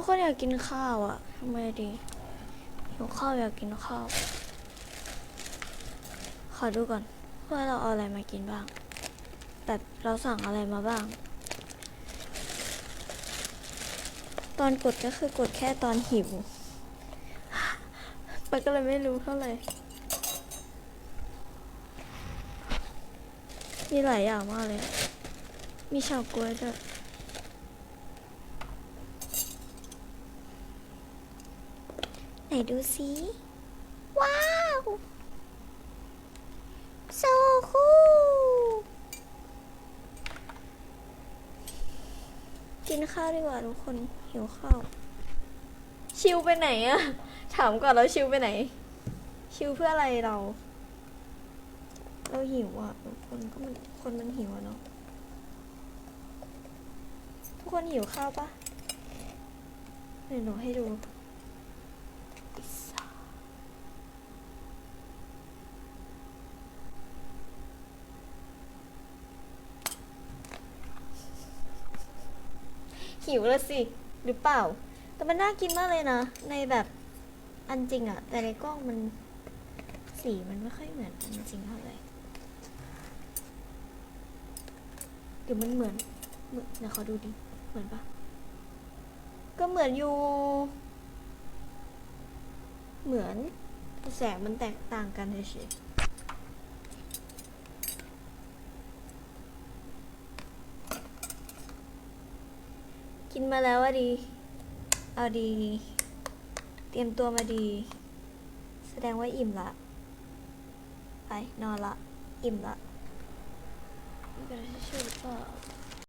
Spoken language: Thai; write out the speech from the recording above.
ทุกคนอยากกินข้าวอะทำไมดีหิวข้าวอยากกินข้าว ขอดูก่อนว่าเราเอาอะไรมากินบ้าง แบบเราสั่งอะไรมาบ้าง ตอนกดก็คือกดแค่ตอนหิวไปก็เลยไม่รู้เท่าไหร่มีหลายอย่างมากเลย มีเฉาก๊วยด้วย ไหนดูสิว้าวโซคูกินข้าวดีกว่าทุกคนหิวข้าวชิวไปไหนอะถามก่อนแล้วชิวไปไหน ชิวเพื่ออะไรเรา เราหิวอะทุกคนก็มันคนมันหิวอะเนาะทุกคนหิวข้าวปะเดี๋ยวหนูให้ดู พิซซ่า หิวแล้วสิหรือเปล่า แต่มันน่ากินมากเลยนะ ในแบบอันจริงอะแต่ในกล้องมันสีมันไม่ค่อยเหมือนอันจริงเท่าไหร่หรือมันเหมือนเหมือนเดี๋ยวขาดูดิเหมือนปะก็เหมือนอยู่ เหมือนแต่แสงมันแตกต่างกันเฉยๆ กินมาแล้วอะดี เอาดี เตรียมตัวมาดี แสดงว่าอิ่มละ ไปนอนละ อิ่มละมีก็ได้ช่วยหรือเปล่า